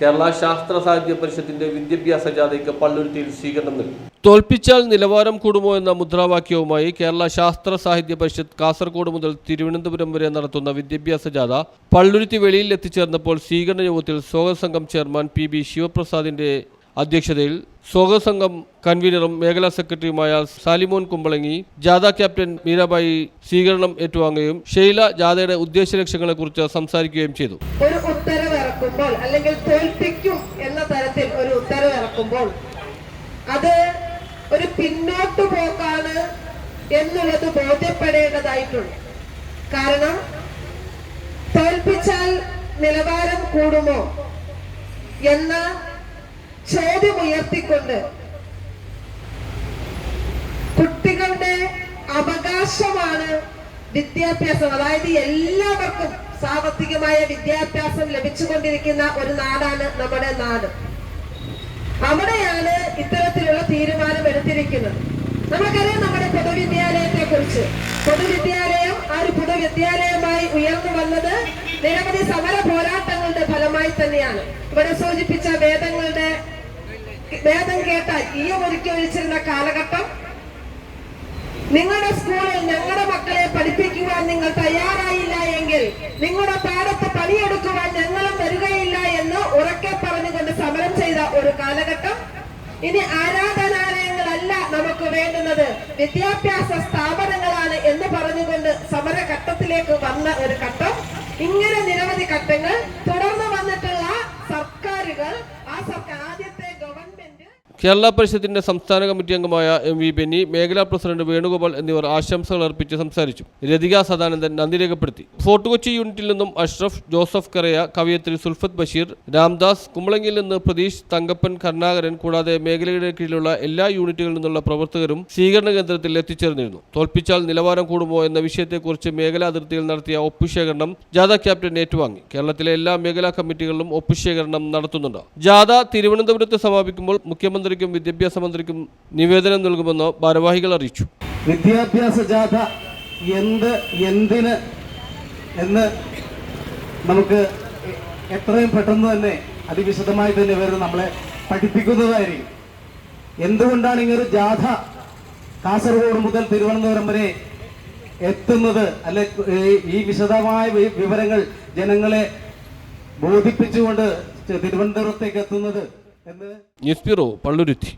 കേരള ശാസ്ത്ര സാഹിത്യ പരിഷത്തിന്റെ വിദ്യാഭ്യാസ ജാഥയ്ക്ക് പള്ളുരുത്തിയിൽ സ്വീകരണം നൽകി. തോൽപ്പിച്ചാൽ നിലവാരം കൂടുമോ എന്ന മുദ്രാവാക്യവുമായി കേരള ശാസ്ത്ര സാഹിത്യ പരിഷത്ത് കാസർഗോഡ് മുതൽ തിരുവനന്തപുരം വരെ നടത്തുന്ന വിദ്യാഭ്യാസ ജാഥ പള്ളുരുത്തി വെളിയിൽ എത്തിച്ചേർന്നപ്പോൾ സ്വീകരണ യോഗത്തിൽ സ്വാഗത സംഘം ചെയർമാൻ പി ബി ശിവപ്രസാദിന്റെ അധ്യക്ഷതയിൽ സ്വാഗത സംഘം കൺവീനറും മേഖലാ സെക്രട്ടറിയുമായ സാലിമോൻ കുമ്പളങ്ങി ജാഥ ക്യാപ്റ്റൻ മീരാബായി സ്വീകരണം ഏറ്റുവാങ്ങുകയും ഷെയ്ല ജാഥയുടെ ഉദ്ദേശ ലക്ഷ്യങ്ങളെക്കുറിച്ച് സംസാരിക്കുകയും ചെയ്തു. ഒരു ഉത്തരവ് ഇറക്കുമ്പോൾ അല്ലെങ്കിൽ തോൽപ്പിക്കും എന്ന തരത്തിൽ ഒരു ഉത്തരവ് ഇറക്കുമ്പോൾ അത് ഒരു പിന്നോട്ട് പോക്കാണ് എന്നുള്ളത് ബോധ്യപ്പെടേണ്ടതായിട്ടുണ്ട്. കാരണം തോൽപ്പിച്ചാൽ നിലവാരം കൂടുമോ എന്ന ചോദ്യം ഉയർത്തിക്കൊണ്ട് കുട്ടികളുടെ അവകാശമാണ് വിദ്യാഭ്യാസം അതായത് എല്ലാവർക്കും സാമ്പത്തികമായ വിദ്യാഭ്യാസം ലഭിച്ചുകൊണ്ടിരിക്കുന്ന ഒരു നാടാണ് നമ്മുടെ നാട്. അവിടെയാണ് ഇത്തരത്തിലുള്ള തീരുമാനം എടുത്തിരിക്കുന്നത്. നമുക്കറിയാം നമ്മുടെ പൊതുവിദ്യാലയത്തെ കുറിച്ച് പൊതുവിദ്യാലയം ആ ഒരു പൊതുവിദ്യാലയമായി ഉയർന്നു വന്നത് നിരവധി സമര പോരാട്ടങ്ങളുടെ ഫലമായി തന്നെയാണ്. ഇവിടെ സൂചിപ്പിച്ച വേദങ്ങളുടെ വേദം കേട്ടാൽ ഈ ഒരുക്കി ഒഴിച്ചിരുന്ന കാലഘട്ടം നിങ്ങളുടെ സ്കൂളിൽ ഞങ്ങളുടെ മക്കളെ പഠിപ്പിക്കുവാൻ നിങ്ങൾ തയ്യാറായില്ല എങ്കിൽ നിങ്ങളുടെ പാടത്ത് പണിയെടുക്കുവാൻ ഞങ്ങളും വരികയില്ല എന്ന് ഉറക്കെ പറഞ്ഞുകൊണ്ട് സമരം ചെയ്ത ഒരു കാലഘട്ടം. ഇനി ആരാധനാലയങ്ങളല്ല നമുക്ക് വേണ്ടുന്നത്. വിദ്യാഭ്യാസ സ്ഥാപനങ്ങളാണ് എന്ന് പറഞ്ഞുകൊണ്ട് സമരഘട്ടത്തിലേക്ക് വന്ന ഒരു ഘട്ടം. ഇങ്ങനെ നിരവധി ഘട്ടങ്ങൾ തുടർന്ന് വന്നിട്ടുള്ള സർക്കാരുകൾ ആ സർക്കാർ ആദ്യത്തെ കേരള പരിഷത്തിന്റെ സംസ്ഥാന കമ്മിറ്റി അംഗമായ എം വി ബെന്നി മേഖലാ പ്രസിഡന്റ് വേണുഗോപാൽ എന്നിവർ ആശംസകൾ അർപ്പിച്ച് സംസാരിച്ചു. രതിക സദാനന്ദൻ നന്ദി രേഖപ്പെടുത്തി. ഫോർട്ട് കൊച്ചി യൂണിറ്റിൽ നിന്നും അഷ്റഫ് ജോസഫ് കരയ കവിയത്രി സുൽഫത്ത് ബഷീർ രാംദാസ് കുമ്പളങ്ങിയിൽ നിന്ന് പ്രതീഷ് തങ്കപ്പൻ കരുണാകരൻ കൂടാതെ മേഖലയുടെ കീഴിലുള്ള എല്ലാ യൂണിറ്റുകളിൽ നിന്നുള്ള പ്രവർത്തകരും സ്വീകരണ കേന്ദ്രത്തിൽ എത്തിച്ചേർന്നിരുന്നു. തോൽപ്പിച്ചാൽ നിലവാരം കൂടുമോ എന്ന വിഷയത്തെക്കുറിച്ച് മേഖലാ അതിർത്തിയിൽ നടത്തിയ ഒപ്പുശേഖരണം ജാഥ ക്യാപ്റ്റൻ ഏറ്റുവാങ്ങി. കേരളത്തിലെ എല്ലാ മേഖലാ കമ്മിറ്റികളിലും ഒപ്പുശേഖരണം നടത്തുന്നുണ്ട്. ജാഥ തിരുവനന്തപുരത്ത് സമാപിക്കുമ്പോൾ മുഖ്യമന്ത്രിക്കും വിദ്യാഭ്യാസ മന്ത്രിക്കും നിവേദനം നൽകുമെന്ന് ഭാരവാഹികൾ അറിയിച്ചു. വിദ്യാഭ്യാസ ജാഥ എന്ത് എന്തിന് എന്ന് നമുക്ക് എത്രയും പെട്ടെന്ന് തന്നെ അതിവിശദമായി തന്നെ ഇവർ നമ്മളെ പഠിപ്പിക്കുന്നതായിരിക്കും. എന്തുകൊണ്ടാണ് ഇങ്ങനൊരു ജാഥ കാസർഗോഡ് മുതൽ തിരുവനന്തപുരം വരെ എത്തുന്നത്? അല്ലെ ഈ വിശദമായ വിവരങ്ങൾ ജനങ്ങളെ ബോധിപ്പിച്ചുകൊണ്ട് തിരുവനന്തപുരത്തേക്ക് എത്തുന്നത്? എന്ന് ന്യൂസ് ബ്യൂറോ പള്ളുരുത്തി